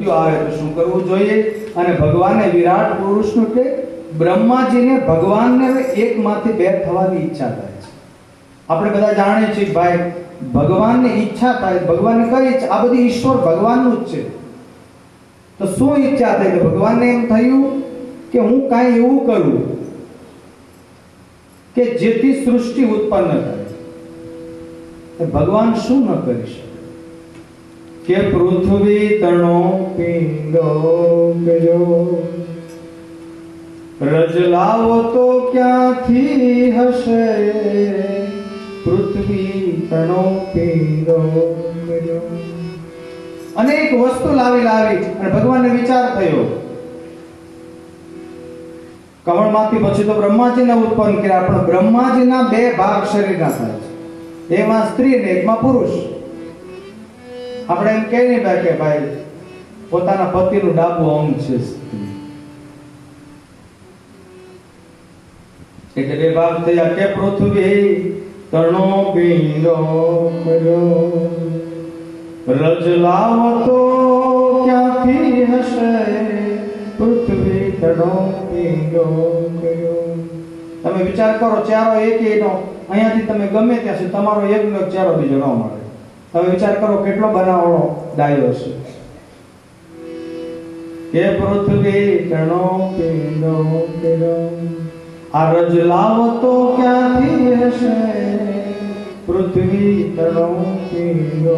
મૃત્યુ આવે તો શું કરવું જોઈએ? અને ભગવાને વિરાટ પુરુષનું કે બ્રહ્માજીને ભગવાનને એકમાંથી બે થવાની ઈચ્છા થાય છે. આપણે બધા જાણીએ છીએ ભાઈ, ભગવાનની ઈચ્છા થાય, ભગવાનને કઈ ઈચ્છા? આ બધી ઈશ્વર ભગવાનનું જ છે. તો શું ઈચ્છા થઈ કે ભગવાનને એમ થયું કે હું કાંઈ એવું કરું કે જેથી સૃષ્ટિ ઉત્પન્ન થાય? ભગવાન શું ન કરી શકે? કે પૃથ્વી તણો પિંડો ગયો રજલાવો તો ક્યાંથી હશે પૃથ્વી તણો પિંડો ગયો અનેક વસ્તુ લાવી લાવી અને ભગવાનને વિચાર થયો. કમળમાંથી પછી તો બ્રહ્માજીને ઉત્પન્ન કર્યા, પણ બ્રહ્માજીના બે ભાગ શરીરના થાય છે. એમાં સ્ત્રી ને એકમાં પુરુષ. આપણે એમ કહી નહીં કે ભાઈ, પોતાના પતિનું ડાબુ અંગ છે. એટલે બે ભાગ થયા કે પૃથ્વી તણો પીંડો રજ લાવતો ક્યાંથી હશે? પૃથ્વી તણો પીંડો તમે વિચાર કરો ચારો એક એનો. અહીંયાથી તમે ગમે ત્યાં સુધી તમારો એક નો ચારો બીજો ન મળે. તમે વિચાર કરો, કેટલો બનાવડો ડાયો છે? કે પૃથ્વી તણો પીંડો કર્યો આ રજ લાવતો ક્યાંથી હશે? પૃથ્વી તણો પીંડો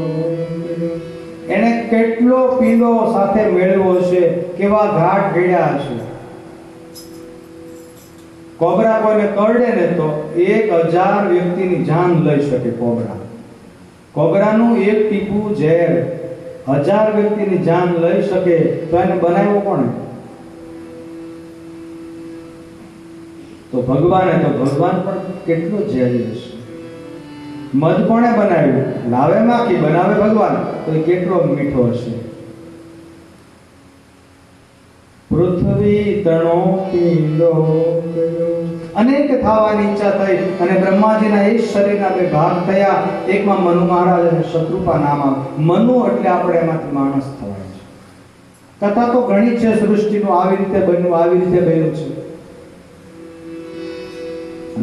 એને કેટલો પીંડો સાથે મેળવો છે? કેવા ઘાટ ઘડ્યા હશે કોબરા કોઈને કરડે ને તો એક હજાર વ્યક્તિની જાન લઈ શકે કોબરા. કોબરાનું એક ટીપું ઝેર. હજાર વ્યક્તિની જાન લઈ શકે તો એને બનાવ્યો કોણે? તો ભગવાને, તો ભગવાન પણ કેટલો ઝેરી હશે મધ કોણે બનાવ્યું? લાવે માખી, બનાવે ભગવાન. તો એ કેટલો મીઠો હશે? પૃથ્વી તણો પીંડો. અનેક થવાની ઈચ્છા થઈ અને બ્રહ્માજીના એ શરીરના બે ભાગ થયા. એકમાં મનુ મહારાજ અને શત્રુપા નામ. મનુ એટલે આપણે એમાંથી માણસ થવાય છે. કથા તો ઘણી છે, સૃષ્ટિનું આવી રીતે બન્યું, આવી રીતે બન્યું છે.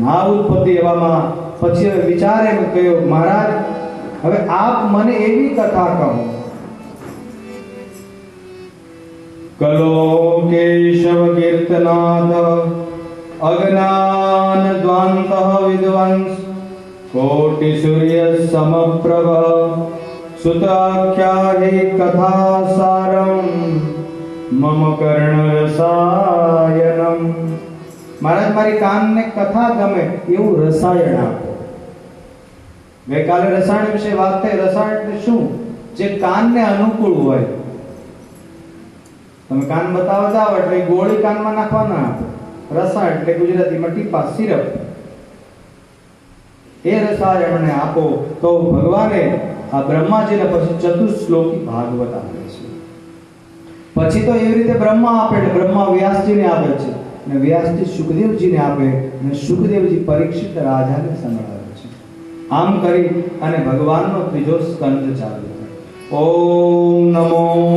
આ ઉત્પત્તિ એવામાં પછી વિચાર એમ કહ્યો, મહારાજ, હવે આપ મને એવી કથા કહો. દ્વાંત વિદ્વાંસ કોટિ સૂર્ય સમપ્રભ સુતાખ્યા કથા સારમ મમ કર્ણ રસાયનમ મહારાજ મારી કાનને કથા ગમે એવું રસાયણ આપો. ગઈકાલે રસાયણ વિશે વાત થઈ, રસાયણ શું? જે કાનને અનુકૂળ હોય તમે કાન બતાવવા જાઓ એટલે ગોળી કાનમાં નાખવાના રસા એટલે ગુજરાતીમાં ટીપા, સિરપ. એ રસાયણને આપો તો ભગવાને આ બ્રહ્માજીને પછી ચતુશ્લોકી ભાગવત આપે છે. પછી તો એવી રીતે બ્રહ્મા આપે એટલે બ્રહ્મા વ્યાસજીને આપે છે. અને વ્યાસજી સુખદેવજીને આપે અને સુખદેવજી પરીક્ષિત રાજાને સંભળાવે છે. આમ કરી અને ભગવાનનો ત્રીજો સ્કંદ ચાલુ ઓમ નમો